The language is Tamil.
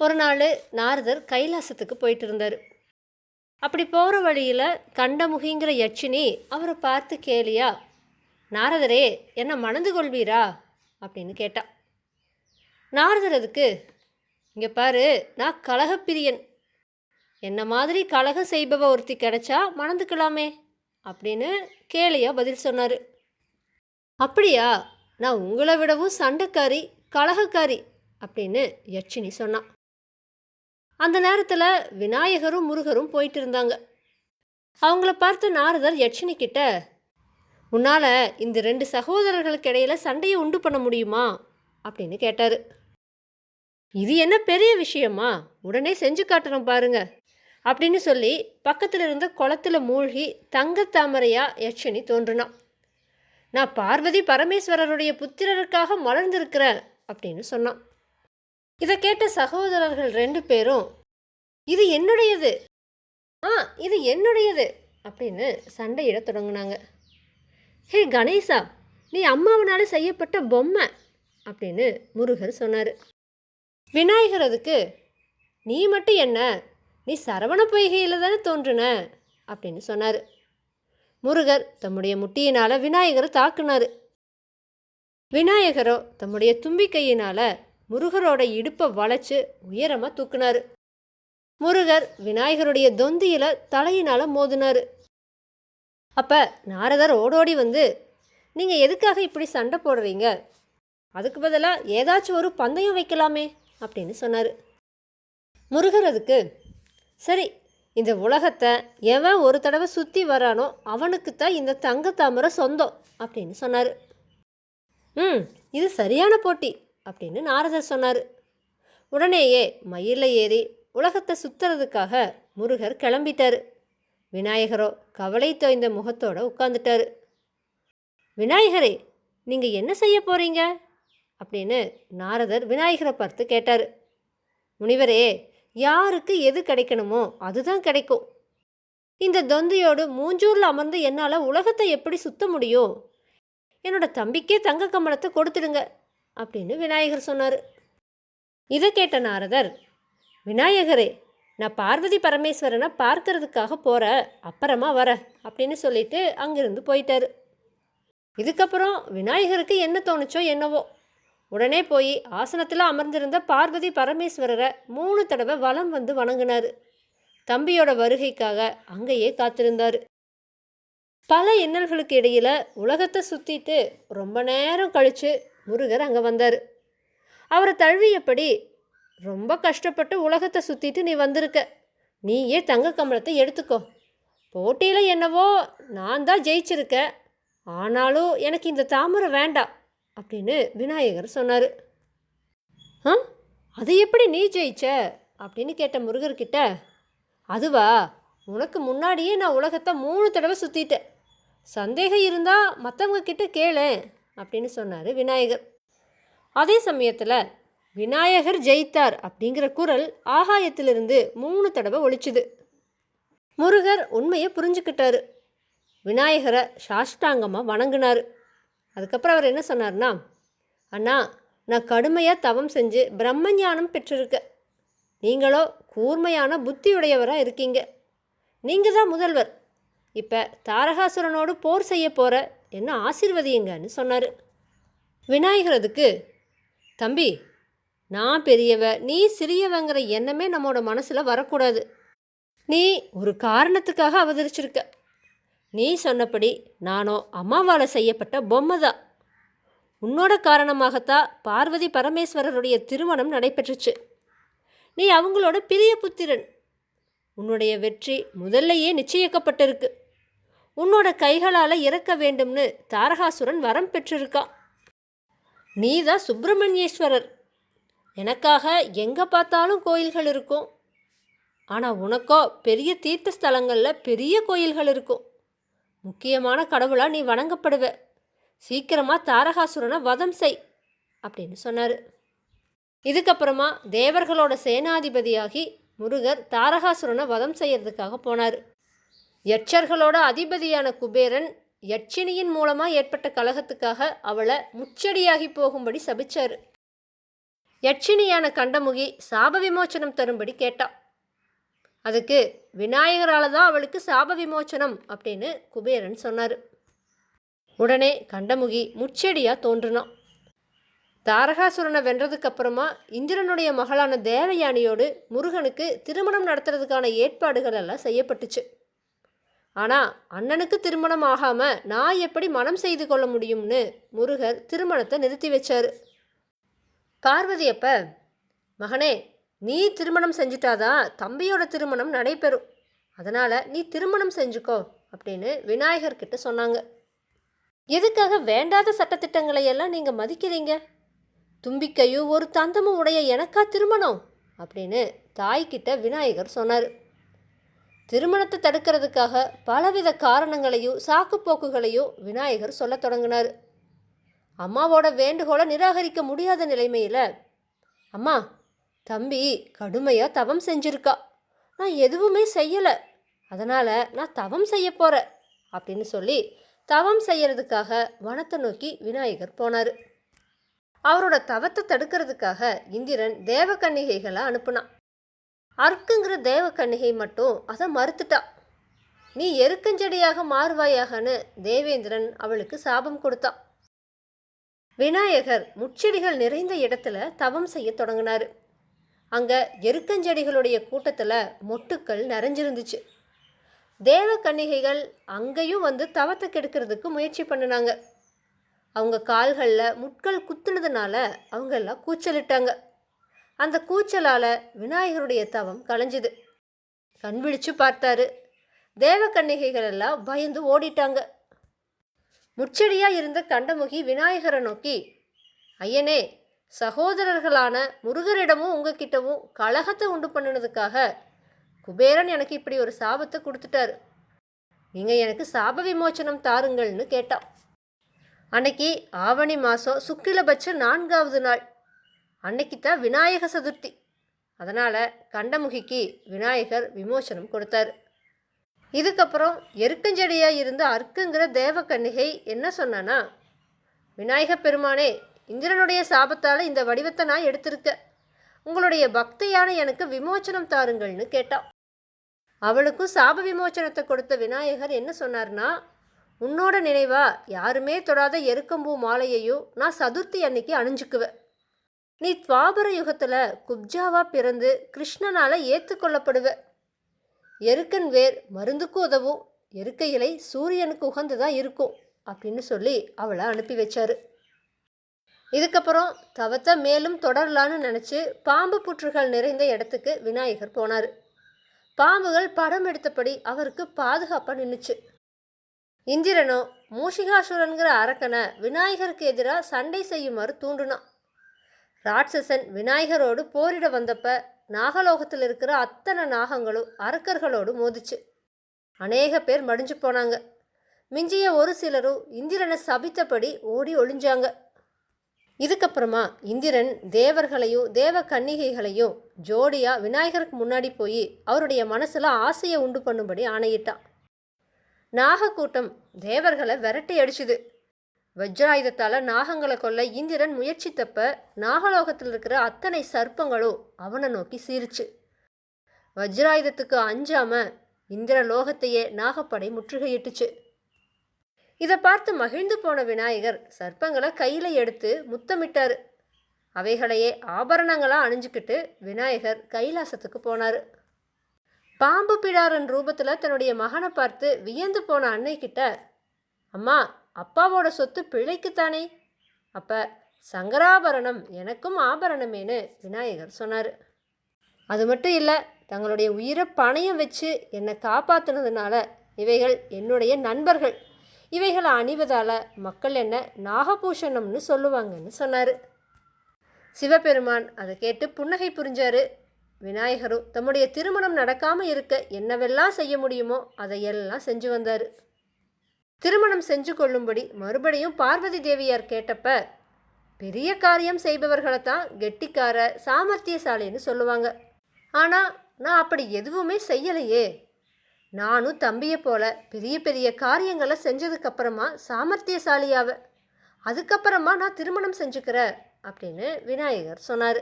ஒரு நாள் நாரதர் கைலாசத்துக்கு போயிட்டு இருந்தார் அப்படி போகிற வழியில் கண்டமுகிங்கிற யட்சினி அவரை பார்த்து கேலியா நாரதரே என்ன மணந்து கொள்வீரா? அப்படின்னு கேட்டா. நாரதர் அதுக்கு இங்கே பாரு நான் கலகப்பிரியன். என்ன மாதிரி கலகம் செய்பவ ஒருத்தி கிடைச்சா மணந்துக்கலாமே அப்படின்னு கேலியா பதில் சொன்னார். அப்படியா நான் உங்களை விடவும் சண்டைக்காரி கலகக்காரி அப்படின்னு யட்சினி சொன்னான் அந்த நேரத்தில் விநாயகரும் முருகரும் போயிட்டு இருந்தாங்க அவங்கள பார்த்து நாரதர் யட்சினி உன்னால் இந்த ரெண்டு சகோதரர்களுக்கு இடையில் சண்டையை உண்டு பண்ண முடியுமா? அப்படின்னு கேட்டார். இது என்ன பெரிய விஷயமா? உடனே செஞ்சு காட்டுறோம் பாருங்க அப்படின்னு சொல்லி பக்கத்தில் இருந்த குளத்துல மூழ்கி தங்கத்தாமரையாக யட்சினி தோன்றுனான். நான் பார்வதி பரமேஸ்வரருடைய புத்திரருக்காக மலர்ந்திருக்கிறேன் அப்படின்னு சொன்னான். இதை கேட்ட சகோதரர்கள் ரெண்டு பேரும் இது என்னுடையது? ஆ இது என்னுடையது? அப்படின்னு சண்டையிட தொடங்கினாங்க. ஹே கணேசா நீ அம்மாவனால் செய்யப்பட்ட பொம்மை! அப்படின்னு முருகர் சொன்னார். விநாயகர் அதுக்கு நீ மட்டும் என்ன? நீ சரவண பொய்கையில் தானே தோன்றுன? அப்படின்னு சொன்னார். முருகர் தம்முடைய முட்டியினால் விநாயகரை தாக்குனார். விநாயகரோ தம்முடைய தும்பிக்கையினால் முருகரோட இடுப்பை வளைச்சு உயரமாக தூக்குனாரு. முருகர் விநாயகருடைய தொந்தியில் தலையினால் மோதினார். அப்போ நாரதர் ஓடோடி வந்து நீங்கள் எதுக்காக இப்படி சண்டை போடுறீங்க? அதுக்கு பதிலாக ஏதாச்சும் ஒரு பந்தயம் வைக்கலாமே அப்படின்னு சொன்னார். முருகர் அதுக்கு சரி இந்த உலகத்தை எவன் ஒரு தடவை சுற்றி வரானோ அவனுக்கு தான் இந்த தங்கத்தாமரை சொந்தம் அப்படின்னு சொன்னார். ம் இது சரியான போட்டி. அப்படின்னு நாரதர் சொன்னார். உடனேயே மயிலில் ஏறி உலகத்தை சுற்றுறதுக்காக முருகர் கிளம்பிட்டார். விநாயகரோ கவலை தோய்ந்த முகத்தோட உட்காந்துட்டார் விநாயகரே நீங்கள் என்ன செய்ய போகிறீங்க அப்படின்னு நாரதர் விநாயகரை பார்த்து கேட்டார். முனிவரே யாருக்கு எது கிடைக்கணுமோ அதுதான் கிடைக்கும். இந்த தொந்தியோடு மூஞ்சூரில் அமர்ந்து என்னால் உலகத்தை எப்படி சுத்த முடியும்? என்னோட தம்பிக்கே தங்க கமலத்தை கொடுத்துடுங்க. அப்படின்னு விநாயகர் சொன்னார். இதை கேட்ட நாரதர் விநாயகரே நான் பார்வதி பரமேஸ்வரனை பார்க்கறதுக்காக போகிற அப்புறமா வர அப்படின்னு சொல்லிட்டு அங்கிருந்து போயிட்டார். இதுக்கப்புறம் விநாயகருக்கு என்ன தோணுச்சோ என்னவோ. உடனே போய் ஆசனத்தில் அமர்ந்திருந்த பார்வதி பரமேஸ்வரரை மூணு தடவை வலம் வந்து வணங்கினார். தம்பியோட வருகைக்காக அங்கேயே காத்திருந்தார். பல இன்னல்களுக்கு இடையில் உலகத்தை சுற்றிட்டு ரொம்ப நேரம் கழித்து முருகர் அங்கே வந்தார். அவரை தழுவியபடி ரொம்ப கஷ்டப்பட்டு உலகத்தை சுற்றிட்டு நீ வந்திருக்க. நீயே தங்க கமலத்தை எடுத்துக்கோ. போட்டியில் என்னவோ நான் தான் ஜெயிச்சிருக்க. ஆனாலும் எனக்கு இந்த தாமரை வேண்டாம் அப்படின்னு விநாயகர் சொன்னார். ஆ? அது எப்படி நீ ஜெயிச்ச? அப்படின்னு கேட்ட முருகர்கிட்ட அதுவா? உனக்கு முன்னாடியே நான் உலகத்தை மூணு தடவை சுற்றிட்டேன் சந்தேகம் இருந்தால் மற்றவங்க கிட்ட கேளேன் அப்படின்னு சொன்னார் விநாயகர். அதே சமயத்தில் விநாயகர் ஜெயித்தார் அப்படிங்கிற குரல் ஆகாயத்திலிருந்து மூணு தடவை ஒழிச்சுது முருகர் உண்மையை புரிஞ்சுக்கிட்டாரு. விநாயகரை சாஷ்டாங்கமாக வணங்கினார். அதுக்கப்புறம் அவர் என்ன சொன்னார்னா அண்ணா நான் கடுமையாக தவம் செஞ்சு பிரம்மஞானம் பெற்றிருக்க நீங்களோ கூர்மையான புத்தியுடையவராக இருக்கீங்க. நீங்கள் தான் முதல்வர். இப்போ தாரகாசுரனோடு போர் செய்ய போகிற என்ன ஆசிர்வதியுங்கன்னு சொன்னார். விநாயகர் அதுக்கு தம்பி நான் பெரியவ நீ சிறியவங்கிற எண்ணமே நம்மளோட மனசில் வரக்கூடாது. நீ ஒரு காரணத்துக்காக அவதரிச்சிருக்க. நீ சொன்னபடி நானோ அம்மாவால் செய்யப்பட்ட பொம்மை தான் உன்னோட காரணமாகத்தான் பார்வதி பரமேஸ்வரருடைய திருமணம் நடைபெற்றுச்சு. நீ அவங்களோட பிரிய புத்திரன். உன்னுடைய வெற்றி முதல்லையே நிச்சயிக்கப்பட்டிருக்கு. உன்னோட கைகளால் இறக்க வேண்டும்னு தாரகாசுரன் வரம் பெற்றிருக்கான் நீ தான் சுப்பிரமணியேஸ்வரர். எனக்காக எங்கே பார்த்தாலும் கோயில்கள் இருக்கும். ஆனால் உனக்கோ பெரிய தீர்த்த ஸ்தலங்களில் பெரிய கோயில்கள் இருக்கும். முக்கியமான கடவுளாக நீ வணங்கப்படுவ. சீக்கிரமாக தாரகாசுரனை வதம் செய் அப்படின்னு சொன்னார். இதுக்கப்புறமா தேவர்களோட சேனாதிபதியாகி முருகர் தாரகாசுரனை வதம் செய்யறதுக்காக போனார். யட்சர்களோட அதிபதியான குபேரன் யட்சினியின் மூலமாக ஏற்பட்ட கலகத்துக்காக அவளை முச்சடியாகி போகும்படி சபிச்சார். யட்சினியான கண்டமுகி சாப விமோச்சனம் தரும்படி கேட்டா. அதுக்கு விநாயகரால் தான் அவளுக்கு சாப விமோச்சனம் அப்படின்னு குபேரன் சொன்னார். உடனே கண்டமுகி முச்செடியாக தோன்றுனான் தாரகாசுரனை வென்றதுக்கு அப்புறமா இந்திரனுடைய மகளான தேவயானியோடு முருகனுக்கு திருமணம் நடத்துறதுக்கான ஏற்பாடுகள் எல்லாம் செய்யப்பட்டுச்சு. ஆனால் அண்ணனுக்கு திருமணம் ஆகாமல் நான் எப்படி மனம் செய்து கொள்ள முடியும்னு முருகர் திருமணத்தை நிறுத்தி வச்சார். பார்வதி அப்ப மகனே நீ திருமணம் செஞ்சிட்டாதான் தம்பியோட திருமணம் நடைபெறும். அதனால் நீ திருமணம் செஞ்சுக்கோ அப்படின்னு விநாயகர்கிட்ட சொன்னாங்க. எதுக்காக வேண்டாத சட்டத்திட்டங்களை எல்லாம் நீங்கள் மதிக்கிறீங்க? தும்பிக்கையும் ஒரு தந்தமும் உடைய எனக்கா திருமணம்? அப்படின்னு தாய்கிட்ட விநாயகர் சொன்னார். திருமணத்தை தடுக்கிறதுக்காக பலவித காரணங்களையும் சாக்குப்போக்குகளையும் விநாயகர் சொல்லத் தொடங்கினார். அம்மாவோட வேண்டுகோளை நிராகரிக்க முடியாத நிலைமையில் அம்மா தம்பி கடுமையாக தவம் செஞ்சிருக்கா. நான் எதுவுமே செய்யலை. அதனால் நான் தவம் செய்ய போகிறேன் அப்படின்னு சொல்லி தவம் செய்யறதுக்காக வனத்தை நோக்கி விநாயகர் போனார். அவரோட தவத்தை தடுக்கிறதுக்காக இந்திரன் தேவகன்னிகைகளை அனுப்புனான். அர்க்குங்கிற தேவகன்னிகை மட்டும் அதை மறுத்துட்டா. நீ எருக்கஞ்செடியாக மாறுவாயாகன்னு தேவேந்திரன் அவளுக்கு சாபம் கொடுத்தான் விநாயகர் முச்செடிகள் நிறைந்த இடத்துல தவம் செய்ய தொடங்கினார். அங்கே எருக்கஞ்செடிகளுடைய கூட்டத்தில் மொட்டுக்கள் நிறைஞ்சிருந்துச்சு. தேவ கன்னிகைகள் அங்கேயும் வந்து தவத்தை கெடுக்கிறதுக்கு முயற்சி பண்ணினாங்க. அவங்க கால்களில் முட்கள் குத்துனதுனால அவங்க எல்லாம் கூச்சலிட்டாங்க. அந்த கூச்சலால் விநாயகருடைய தவம் களைஞ்சுது கண் விழிச்சு பார்த்தாரு. தேவக்கன்னிகைகள் எல்லாம் பயந்து ஓடிட்டாங்க. முச்செடியாக இருந்த கண்டமுகி விநாயகரை நோக்கி ஐயனே சகோதரர்களான முருகரிடமும் உங்ககிட்டவும் கலகத்தை உண்டு பண்ணினதுக்காக குபேரன் எனக்கு இப்படி ஒரு சாபத்தை கொடுத்துட்டாரு. நீங்கள் எனக்கு சாப விமோச்சனம் தாருங்கள்னு கேட்டான். அன்னைக்கு ஆவணி மாதம் சுக்கிலபட்ச நான்காவது நாள். அன்னைக்கு தான் விநாயக சதுர்த்தி. அதனால் கண்டமுகிக்கு விநாயகர் விமோசனம் கொடுத்தாரு. இதுக்கப்புறம் எருக்கஞ்செடியாக இருந்த அர்க்குங்கிற தேவக்கன்னிகை என்ன சொன்னானா விநாயக பெருமானே இந்திரனுடைய சாபத்தால் இந்த வடிவத்தை நான் எடுத்திருக்கேன் உங்களுடைய பக்தியான எனக்கு விமோச்சனம் தாருங்கள்னு கேட்டான். அவளுக்கும் சாப விமோச்சனத்தை கொடுத்த விநாயகர் என்ன சொன்னார்னா உன்னோட நினைவா யாருமே தொடாத எருக்கம்பூ மாலையையும் நான் சதுர்த்தி அன்னைக்கு அணிஞ்சுக்குவேன். நீ துவாபர யுகத்தில் குப்ஜாவா பிறந்து கிருஷ்ணனால் ஏற்றுக்கொள்ளப்படுவ. எருக்கன் வேர் மருந்துக்கு உதவும். எருக்க இலை சூரியனுக்கு உகந்ததா இருக்கும் அப்படின்னு சொல்லி அவளை அனுப்பி வச்சாரு. இதுக்கப்புறம் தவத்தை மேலும் தொடரலான்னு நினச்சி பாம்பு புற்றுகள் நிறைந்த இடத்துக்கு விநாயகர் போனார். பாம்புகள் படம் எடுத்தபடி அவருக்கு பாதுகாப்பாக நின்றுச்சு இந்திரனோ மூஷிகாசுரனுங்கிற அரக்கனை விநாயகருக்கு எதிராக சண்டை செய்யுமாறு தூண்டுனான். ராட்சசன் விநாயகரோடு போரிட வந்தப்ப நாகலோகத்தில் இருக்கிற அத்தனை நாகங்களும் அரக்கர்களோடு மோதிச்சு. அநேக பேர் மடிஞ்சு போனாங்க. மிஞ்சிய ஒரு சிலரும் இந்திரனை சபித்தபடி ஓடி ஒளிஞ்சாங்க. இதுக்கப்புறமா இந்திரன் தேவர்களையும் தேவ கன்னிகைகளையும் ஜோடியாக விநாயகருக்கு முன்னாடி போய் அவருடைய மனசில் ஆசையை உண்டு பண்ணும்படி ஆணையிட்டான் நாகக்கூட்டம் தேவர்களை விரட்டி அடிச்சுது. வஜ்ராயுதத்தால் நாகங்களை கொல்ல இந்திரன் முயற்சித்தப்ப நாகலோகத்தில் இருக்கிற அத்தனை சர்ப்பங்களும் அவனை நோக்கி சீரிச்சு வஜ்ராயுதத்துக்கு அஞ்சாம இந்திர லோகத்தையே நாகப்படை முற்றுகையிட்டுச்சு. இதை பார்த்து மகிழ்ந்து போன விநாயகர் சர்ப்பங்களை கையில் எடுத்து முத்தமிட்டார். அவைகளையே ஆபரணங்களாக அணிஞ்சுக்கிட்டு விநாயகர் கைலாசத்துக்கு போனார். பாம்பு பிடாரன் ரூபத்தில் தன்னுடைய மகனை பார்த்து வியந்து போன அன்னைக்கிட்ட அம்மா அப்பாவோட சொத்து பிழைக்குத்தானே? அப்போ சங்கராபரணம் எனக்கும் ஆபரணமேனு விநாயகர் சொன்னார். அது மட்டும் இல்லை தங்களுடைய உயிரை பணையம் வச்சு என்னை காப்பாற்றுனதுனால இவைகள் என்னுடைய நண்பர்கள். இவைகளை அணிவதால் மக்கள் என்ன நாகபூஷணம்னு சொல்லுவாங்கன்னு சொன்னார். சிவபெருமான் அதை கேட்டு புன்னகை புரிஞ்சாரு. விநாயகரும் தம்முடைய திருமணம் நடக்காமல் இருக்க என்னவெல்லாம் செய்ய முடியுமோ அதையெல்லாம் செஞ்சு வந்தார். திருமணம் செஞ்சு கொள்ளும்படி மறுபடியும் பார்வதி தேவியார் கேட்டப்ப பெரிய காரியம் செய்பவர்களை தான் கெட்டிக்கார சாமர்த்தியசாலின்னு சொல்லுவாங்க. ஆனால் நான் அப்படி எதுவுமே செய்யலையே. நானும் தம்பியை போல பெரிய பெரிய காரியங்களை செஞ்சதுக்கப்புறமா சாமர்த்தியசாலியாவ. அதுக்கப்புறமா நான் திருமணம் செஞ்சுக்கிறேன் அப்படின்னு விநாயகர் சொன்னார்.